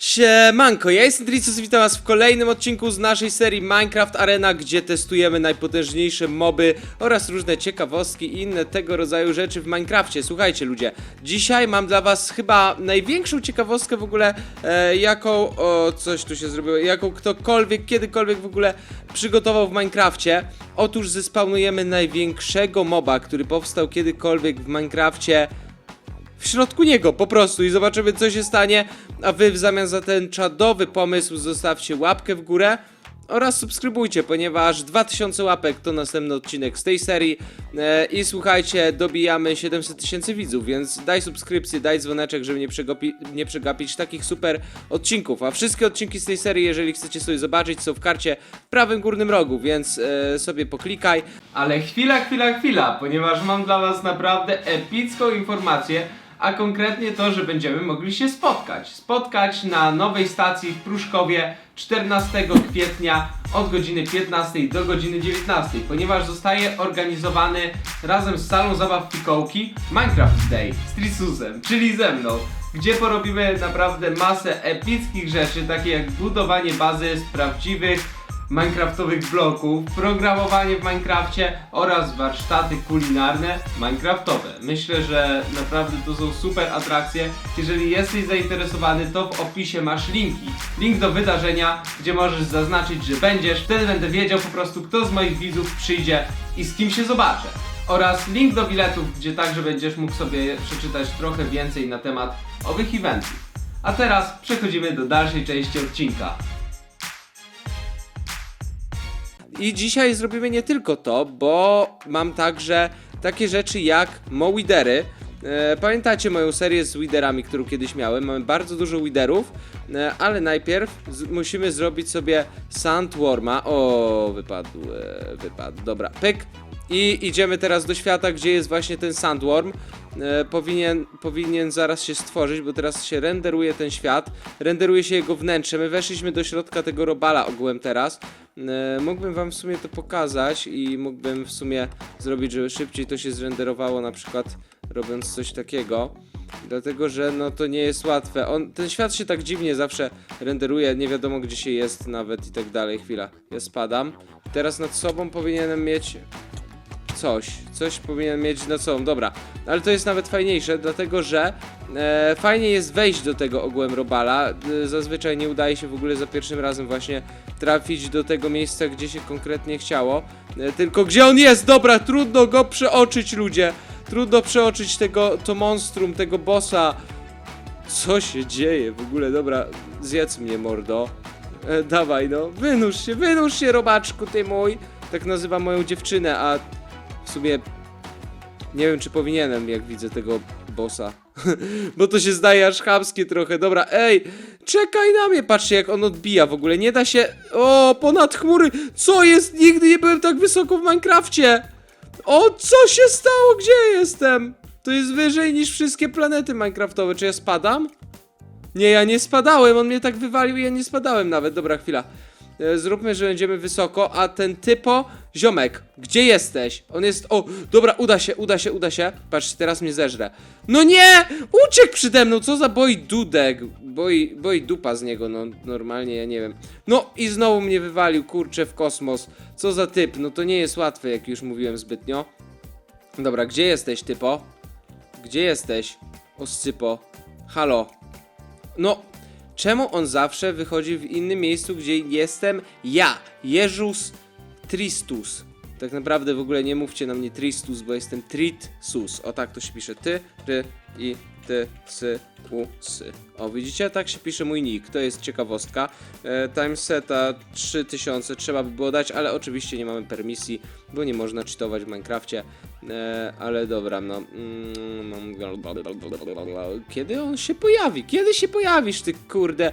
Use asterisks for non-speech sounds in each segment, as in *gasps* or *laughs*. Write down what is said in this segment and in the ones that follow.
Siemanko, ja jestem Tricus i witam was w kolejnym odcinku z naszej serii Minecraft Arena, gdzie testujemy najpotężniejsze moby oraz różne ciekawostki i inne tego rodzaju rzeczy w Minecrafcie. Słuchajcie ludzie, dzisiaj mam dla was chyba największą ciekawostkę w ogóle, e, jaką, o coś tu się zrobiło, jaką ktokolwiek, kiedykolwiek w ogóle przygotował w Minecrafcie. Otóż zespawnujemy największego moba, który powstał kiedykolwiek w Minecrafcie w środku niego po prostu. I zobaczymy co się stanie, a wy w zamian za ten czadowy pomysł zostawcie łapkę w górę oraz subskrybujcie, ponieważ 2000 łapek to następny odcinek z tej serii. E, i słuchajcie, dobijamy 700 tysięcy widzów, więc daj subskrypcję, daj dzwoneczek, żeby nie, nie przegapić takich super odcinków, a wszystkie odcinki z tej serii, jeżeli chcecie sobie zobaczyć, są w karcie w prawym górnym rogu, więc e, sobie poklikaj. Ale chwila, chwila, chwila, ponieważ mam dla was naprawdę epicką informację, a konkretnie to, że będziemy mogli się spotkać. Spotkać na nowej stacji w Pruszkowie 14 kwietnia od godziny 15 do godziny 19, ponieważ zostaje organizowany razem z salą zabaw Fikołki Minecraft Day z Trisusem, czyli ze mną, gdzie porobimy naprawdę masę epickich rzeczy, takie jak budowanie bazy z prawdziwych Minecraftowych bloków, programowanie w Minecrafcie oraz warsztaty kulinarne Minecraftowe. Myślę, że naprawdę to są super atrakcje. Jeżeli jesteś zainteresowany, to w opisie masz linki. Link do wydarzenia, gdzie możesz zaznaczyć, że będziesz. Wtedy będę wiedział po prostu, kto z moich widzów przyjdzie i z kim się zobaczę. Oraz link do biletów, gdzie także będziesz mógł sobie przeczytać trochę więcej na temat owych eventów. A teraz przechodzimy do dalszej części odcinka. I dzisiaj zrobimy nie tylko to, bo mam także takie rzeczy jak Mowidery. E, pamiętacie moją serię z widerami, którą kiedyś miałem? Mamy bardzo dużo widerów, e, ale najpierw musimy zrobić sobie Sandworma. O, wypadł, e, wypadł. Dobra, pyk. I idziemy teraz do świata, gdzie jest właśnie ten Sandworm. E, powinien, powinien zaraz się stworzyć, bo teraz się renderuje ten świat. Renderuje się jego wnętrze. My weszliśmy do środka tego robala ogółem teraz. E, mógłbym wam w sumie to pokazać i mógłbym w sumie zrobić, żeby szybciej to się zrenderowało, na przykład robiąc coś takiego. Dlatego, że no to nie jest łatwe. On, ten świat się tak dziwnie zawsze renderuje, nie wiadomo gdzie się jest nawet i tak dalej. Chwila, ja spadam. Teraz nad sobą powinienem mieć coś. Coś powinien mieć nad sobą, dobra. Ale to jest nawet fajniejsze, dlatego że e, fajnie jest wejść do tego ogółem robala. E, zazwyczaj nie udaje się w ogóle za pierwszym razem właśnie trafić do tego miejsca, gdzie się konkretnie chciało. E, tylko gdzie on jest? Dobra, trudno go przeoczyć, ludzie. Trudno przeoczyć tego, to monstrum, tego bossa. Co się dzieje w ogóle? Dobra, zjedz mnie, mordo. E, dawaj, no, wynurz się, wynurz się, robaczku, ty mój. Tak nazywa moją dziewczynę, a sumie nie wiem, czy powinienem, jak widzę tego bossa. *laughs* Bo to się zdaje aż chamskie trochę. Dobra, ej, czekaj na mnie. Patrzcie, jak on odbija w ogóle. Nie da się. O, ponad chmury. Co jest? Nigdy nie byłem tak wysoko w Minecrafcie. O, co się stało? Gdzie jestem? To jest wyżej niż wszystkie planety Minecraftowe. Czy ja spadam? Nie, ja nie spadałem. On mnie tak wywalił i ja nie spadałem nawet. Dobra, chwila. E, Zróbmy, że będziemy wysoko, a ten typo, ziomek, gdzie jesteś? On jest, o, dobra, uda się, uda się, uda się. Patrzcie, teraz mnie zeżre. No nie! Uciekł przede mną, co za boi dudek. Boi, boi dupa z niego, no normalnie, ja nie wiem. No i znowu mnie wywalił, kurczę, w kosmos. Co za typ, no to nie jest łatwe, jak już mówiłem zbytnio. Dobra, gdzie jesteś, typo? Gdzie jesteś, oscypo? Halo? No, czemu on zawsze wychodzi w innym miejscu, gdzie jestem ja, Jezus Tristus? Tak naprawdę w ogóle nie mówcie na mnie Tristus, bo jestem Tritsus. O tak to się pisze. Ty, ty i ty, sy, u, sy. O, widzicie? Tak się pisze mój nick. To jest ciekawostka. E, timeseta 3000 trzeba by było dać, ale oczywiście nie mamy permisji, bo nie można cheatować w Minecrafcie. E, ale dobra, no. Mm, Kiedy on się pojawi? Kiedy się pojawisz, ty kurde?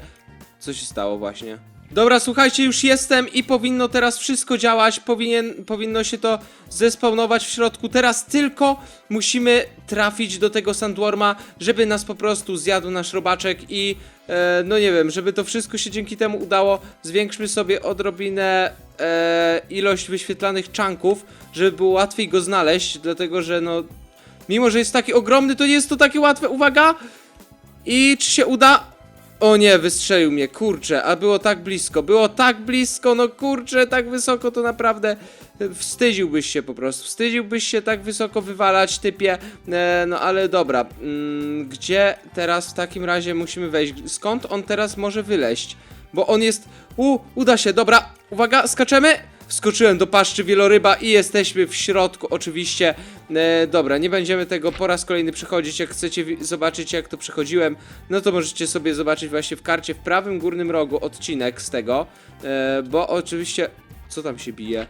Co się stało właśnie? Dobra, słuchajcie, już jestem i powinno teraz wszystko działać, powinien, powinno się to zespawnować w środku. Teraz tylko musimy trafić do tego sandworma, żeby nas po prostu zjadł nasz robaczek i e, no nie wiem, żeby to wszystko się dzięki temu udało, zwiększmy sobie odrobinę e, ilość wyświetlanych czanków, żeby było łatwiej go znaleźć, dlatego że no mimo, że jest taki ogromny, to nie jest to takie łatwe, uwaga! I czy się uda? O nie, wystrzelił mnie, kurczę, a było tak blisko, było tak blisko, no kurczę, tak wysoko to naprawdę e, wstydziłbyś się po prostu, wstydziłbyś się tak wysoko wywalać, typie, e, no ale dobra, mm, gdzie teraz w takim razie musimy wejść, skąd on teraz może wyleść, bo on jest, u, uda się, dobra, uwaga, skaczemy, Wskoczyłem do paszczy wieloryba i jesteśmy w środku, oczywiście. E, dobra, nie będziemy tego po raz kolejny przechodzić. Jak chcecie zobaczyć, jak to przechodziłem, no to możecie sobie zobaczyć właśnie w karcie w prawym górnym rogu odcinek z tego. E, bo oczywiście. Co tam się bije?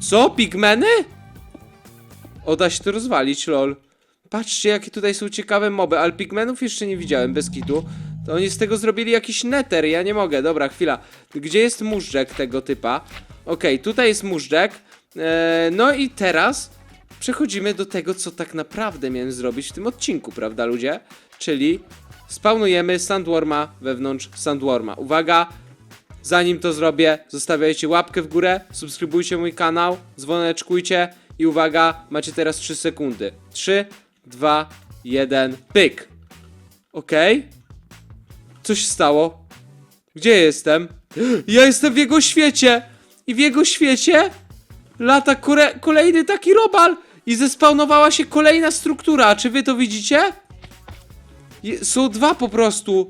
Co? Pigmeny? O, da się to rozwalić, lol. Patrzcie, jakie tutaj są ciekawe moby, ale pigmenów jeszcze nie widziałem, bez kitu. To oni z tego zrobili jakiś neter, ja nie mogę. Dobra, chwila. Gdzie jest móżdżek tego typa? Okej, tutaj jest móżdżek. Eee, no i teraz przechodzimy do tego, co tak naprawdę miałem zrobić w tym odcinku, prawda ludzie? Czyli spawnujemy Sandworma wewnątrz Sandworma. Uwaga, Zanim to zrobię, zostawiajcie łapkę w górę, subskrybujcie mój kanał, dzwoneczkujcie i uwaga, macie teraz 3 sekundy. 3, 2, 1, pyk. Okej. Co się stało? Gdzie jestem? *gasps* Ja jestem w jego świecie! I w jego świecie lata kolejny taki robal i zespawnowała się kolejna struktura. Czy wy to widzicie? Je- są dwa po prostu.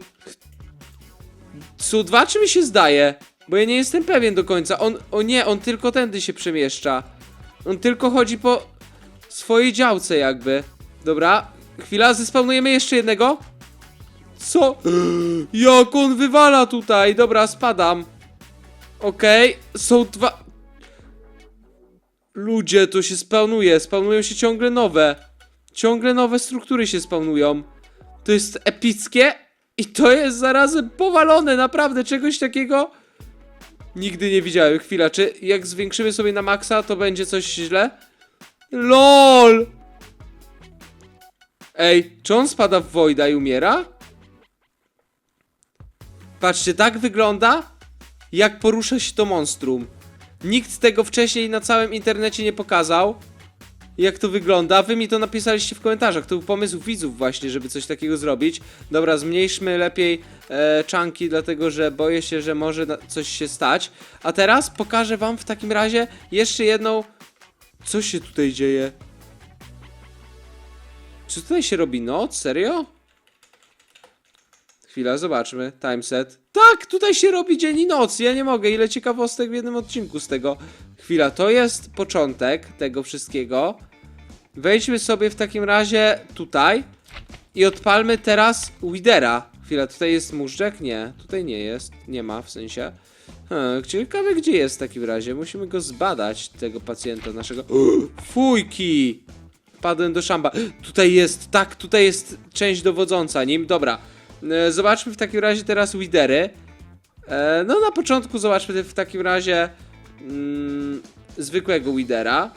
Są dwa, czy mi się zdaje? Bo ja nie jestem pewien do końca. On, o nie, on tylko tędy się przemieszcza. On tylko chodzi po swojej działce jakby. Dobra, chwila, zespawnujemy jeszcze jednego. Co? *gasps* Jak on wywala tutaj? Dobra, spadam. Okej, są dwa... Ludzie, to się spawnuje. Spawnują się ciągle nowe. Ciągle nowe struktury się spawnują. To jest epickie i to jest zarazem powalone, naprawdę czegoś takiego nigdy nie widziałem. Chwila, czy jak zwiększymy sobie na maksa, to będzie coś źle? LOL! Ej, czy on spada w Voida i umiera? Patrzcie, tak wygląda, jak porusza się to monstrum. Nikt tego wcześniej na całym internecie nie pokazał jak to wygląda. Wy mi to napisaliście w komentarzach. To był pomysł widzów właśnie, żeby coś takiego zrobić. Dobra, zmniejszmy lepiej e, czanki, dlatego że boję się, że może coś się stać. A teraz pokażę wam w takim razie jeszcze jedną... Co się tutaj dzieje? Czy tutaj się robi noc? Serio? Chwila, zobaczmy. Timeset. Tak, tutaj się robi dzień i noc. Ja nie mogę. Ile ciekawostek w jednym odcinku z tego. Chwila, to jest początek tego wszystkiego. Wejdźmy sobie w takim razie tutaj i odpalmy teraz Widera. Chwila, tutaj jest móżdżek? Nie, tutaj nie jest. Nie ma, w sensie. Hmm, ciekawe gdzie jest w takim razie. Musimy go zbadać, tego pacjenta naszego. *gasps* Fujki! Padłem do szamba. Tutaj jest, tak, tutaj jest część dowodząca nim. Dobra. E, Zobaczmy w takim razie teraz Widery. E, No na początku zobaczmy w takim razie mm, zwykłego Widera.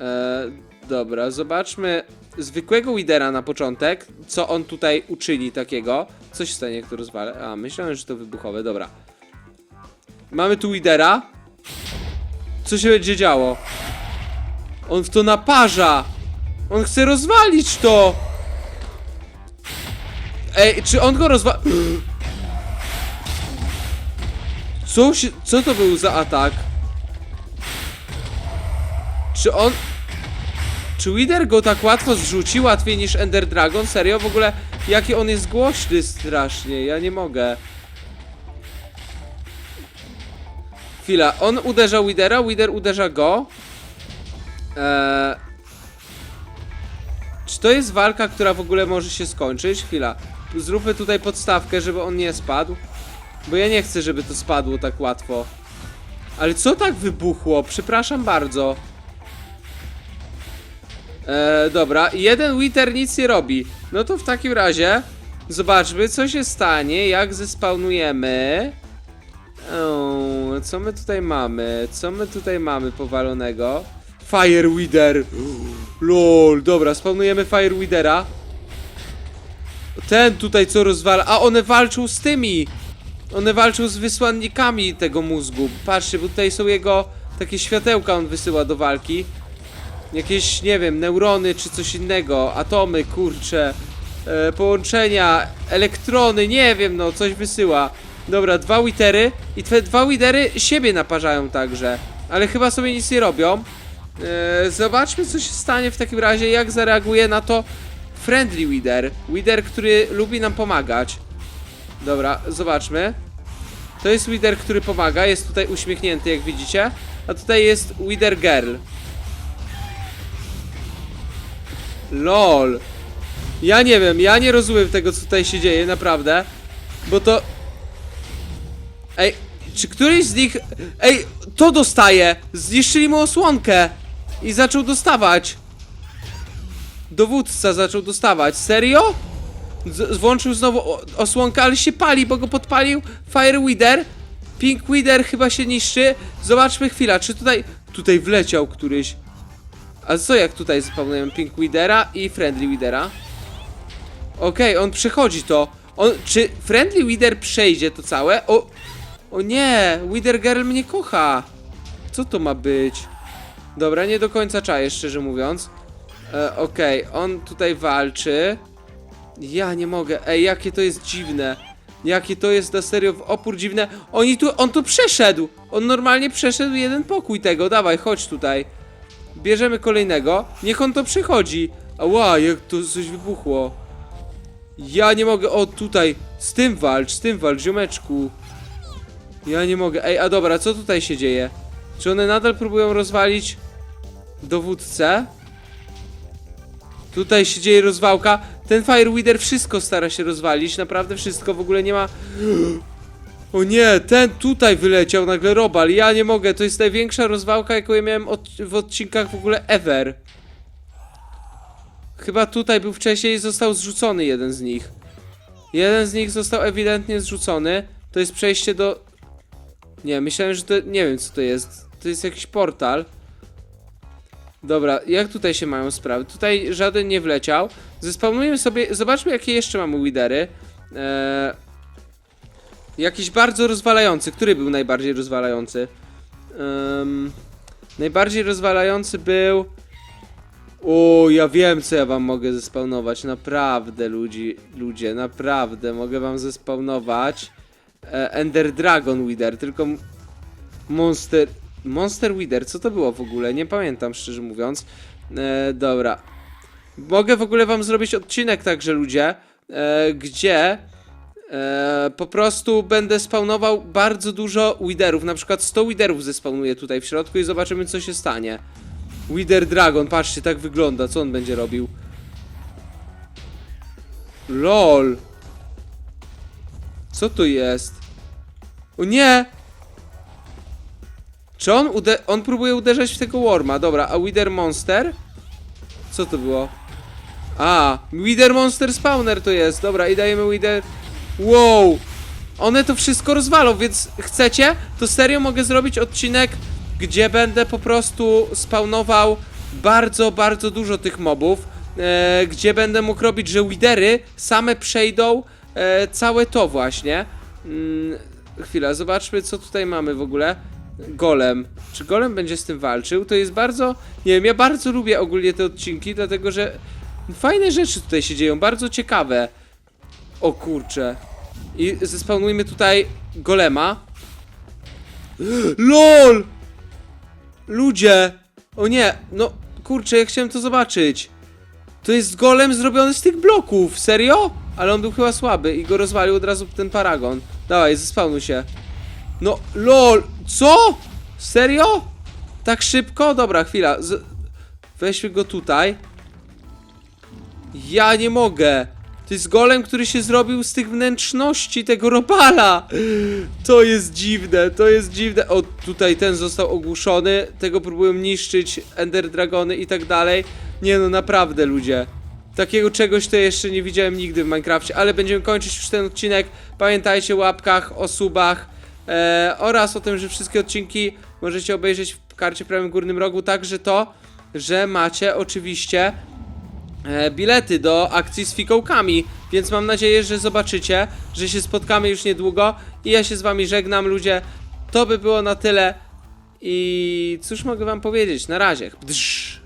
E, dobra, zobaczmy zwykłego Widera na początek. Co on tutaj uczyni takiego? Co się stanie, jak to rozwalę? A, myślałem, że to wybuchowe, dobra. Mamy tu Widera. Co się będzie działo? On w to naparza! On chce rozwalić to! Ej, czy on go rozwa... Co się... Co to był za atak? Czy on... Czy Wither go tak łatwo zrzuci? Łatwiej niż Ender Dragon? Serio? W ogóle jaki on jest głośny strasznie, ja nie mogę. Chwila, on uderza Withera, Wither uderza go. Eee... Czy to jest walka, która w ogóle może się skończyć? Chwila. Zróbmy tutaj podstawkę, żeby on nie spadł. Bo ja nie chcę, żeby to spadło tak łatwo. Ale co tak wybuchło? Przepraszam bardzo. E, dobra, jeden Wither nic nie robi. No to w takim razie zobaczmy, co się stanie, jak zespawnujemy. Co my tutaj mamy? Co my tutaj mamy powalonego? Fire Wither. *gasps* Lol, dobra, spawnujemy Fire Withera. Ten tutaj co rozwala. A one walczą z tymi. One walczą z wysłannikami tego mózgu. Patrzcie, bo tutaj są jego takie światełka on wysyła do walki. Jakieś, nie wiem, neurony czy coś innego, atomy, kurcze, e, połączenia, elektrony, nie wiem, no, coś wysyła. Dobra, dwa witery i te dwa widery siebie naparzają także, ale chyba sobie nic nie robią. E, zobaczmy, co się stanie w takim razie, jak zareaguje na to Friendly Wider. Wider, który lubi nam pomagać. Dobra, zobaczmy. To jest Wider, który pomaga, jest tutaj uśmiechnięty, jak widzicie. A tutaj jest Wider Girl. LOL. Ja nie wiem, ja nie rozumiem tego, co tutaj się dzieje, naprawdę. Bo to... Ej, czy któryś z nich... Ej, to dostaje! Zniszczyli mu osłonkę! I zaczął dostawać. Dowódca zaczął dostawać. Serio? Z włączył znowu osłonkę, ale się pali, bo go podpalił Fireweeder. Pink Weeder chyba się niszczy. Zobaczmy chwila, czy tutaj... Tutaj wleciał któryś. A co jak tutaj zapomniałem Pink Widera i Friendly Widera? Okej, on przechodzi to. On, czy Friendly Wider przejdzie to całe? O, o nie, Wider Girl mnie kocha. Co to ma być? Dobra, nie do końca czaję, szczerze mówiąc. E, Okej, on tutaj walczy. Ja nie mogę. Ej, jakie to jest dziwne. Jakie to jest na serio w opór dziwne. Oni tu, on tu przeszedł. On normalnie przeszedł jeden pokój tego. Dawaj, chodź tutaj. Bierzemy kolejnego. Niech on to przechodzi. Ała, jak to coś wybuchło. Ja nie mogę. O, tutaj. Z tym walcz, z tym walcz, ziomeczku. Ja nie mogę. Ej, a dobra, co tutaj się dzieje? Czy one nadal próbują rozwalić dowódcę? Tutaj się dzieje rozwałka. Ten Fireweeder wszystko stara się rozwalić, naprawdę wszystko, w ogóle nie ma... *gasps* O nie, ten tutaj wyleciał nagle Robal, ja nie mogę, to jest największa rozwałka, jaką ja miałem od, w odcinkach w ogóle ever. Chyba tutaj był wcześniej i został zrzucony jeden z nich. Jeden z nich został ewidentnie zrzucony. To jest przejście do... Nie, myślałem, że to... Nie wiem, co to jest. To jest jakiś portal. Dobra, jak tutaj się mają sprawy? Tutaj żaden nie wleciał. Zespawnujemy sobie... Zobaczmy, jakie jeszcze mamy widery. Eee... Jakiś bardzo rozwalający. Który był najbardziej rozwalający? Najbardziej rozwalający był... O, ja wiem, co ja wam mogę zespawnować. Naprawdę, ludzi, ludzie, naprawdę. Mogę wam zespawnować e, Ender Dragon Wither, tylko Monster... Monster Wither, co to było w ogóle? Nie pamiętam, szczerze mówiąc. E, dobra. Mogę w ogóle wam zrobić odcinek także, ludzie, e, gdzie e, po prostu będę spawnował bardzo dużo Witherów. Na przykład 100 Witherów zespawnuję tutaj w środku i zobaczymy, co się stanie. Wither Dragon, patrzcie, tak wygląda. Co on będzie robił? LOL. Co to jest? O nie! Czy on ude on próbuje uderzać w tego Worma? Dobra, a Wither Monster? Co to było? A, Wither Monster Spawner to jest. Dobra, i dajemy Wither... Wow! One to wszystko rozwalą, więc chcecie? To serio mogę zrobić odcinek, gdzie będę po prostu spawnował bardzo, bardzo dużo tych mobów, e, gdzie będę mógł robić, że widery same przejdą e, całe to właśnie. Mm, chwila, zobaczmy co tutaj mamy w ogóle. Golem. Czy Golem będzie z tym walczył? To jest bardzo... Nie wiem, ja bardzo lubię ogólnie te odcinki, dlatego że fajne rzeczy tutaj się dzieją, bardzo ciekawe. O kurcze. I zespawnujmy tutaj Golema. LOL! Ludzie! O nie, no kurczę, ja chciałem to zobaczyć. To jest golem zrobiony z tych bloków, serio? Ale on był chyba słaby i go rozwalił od razu ten paragon. Dawaj, zespawnuj się. No, lol, co? Serio? Tak szybko? Dobra, chwila. Z... Weźmy go tutaj. Ja nie mogę. To jest golem, który się zrobił z tych wnętrzności tego robala. To jest dziwne, to jest dziwne. O, tutaj ten został ogłuszony. Tego próbują niszczyć Ender Dragony i tak dalej. Nie no, naprawdę ludzie. Takiego czegoś to jeszcze nie widziałem nigdy w Minecrafcie, ale będziemy kończyć już ten odcinek. Pamiętajcie o łapkach, o subach e, oraz o tym, że wszystkie odcinki możecie obejrzeć w karcie prawym górnym rogu. Także to, że macie oczywiście e, bilety do akcji z fikołkami, więc mam nadzieję, że zobaczycie, że się spotkamy już niedługo i ja się z wami żegnam ludzie, to by było na tyle i cóż mogę wam powiedzieć, na razie. Bdrz.